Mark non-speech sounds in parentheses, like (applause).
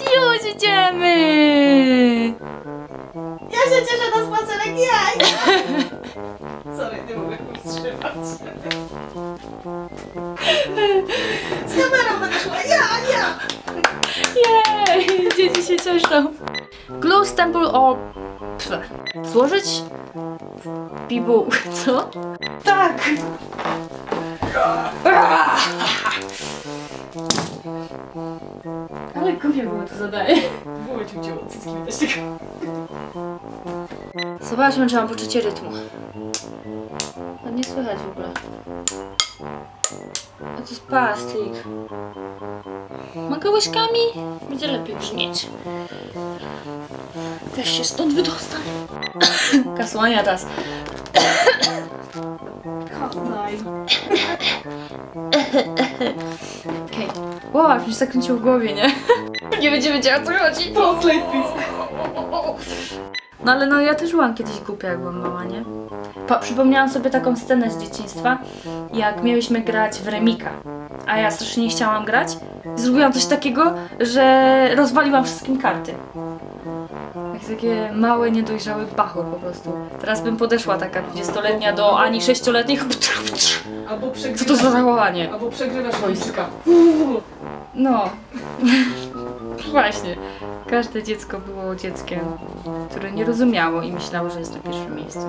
Już idziemy! Ja się cieszę na spacerek jaj! (laughs) Sorry, nie mogę powstrzymać. Z kamerą będę szła, ja, ja! Jej! Dzieci się cieszą. Glow Stample o... Pff, Złożyć? Bibu... Co? Tak! Ale głupie było to zadaje. Było ci ucięło cycki widać tego. Zobaczmy, czy mam poczucie rytmu. A nie słychać w ogóle. A to jest plastik. Mogę łyżkami? Będzie lepiej brzmieć. Weź się stąd wydostać. (coughs) Kasłania teraz. Kochaj. Okej. Wow, aż mi się zakręciło w głowie, nie? (laughs) nie będzie wiedziała, co chodzi. Translate please. No ale no ja też byłam kiedyś głupia, jak byłam mała, nie? Pa- przypomniałam sobie taką scenę z dzieciństwa, jak mieliśmy grać w Remika, a ja strasznie nie chciałam grać. I zrobiłam coś takiego, że rozwaliłam wszystkim karty. Jak takie małe, niedojrzały bachor po prostu. Teraz bym podeszła taka 20-letnia do Ani 6-letnich. Albo Co to za zachowanie? Albo przegrywasz wojska. No. (laughs) Właśnie. Każde dziecko było dzieckiem, które nie rozumiało i myślało, że jest na pierwszym miejscu.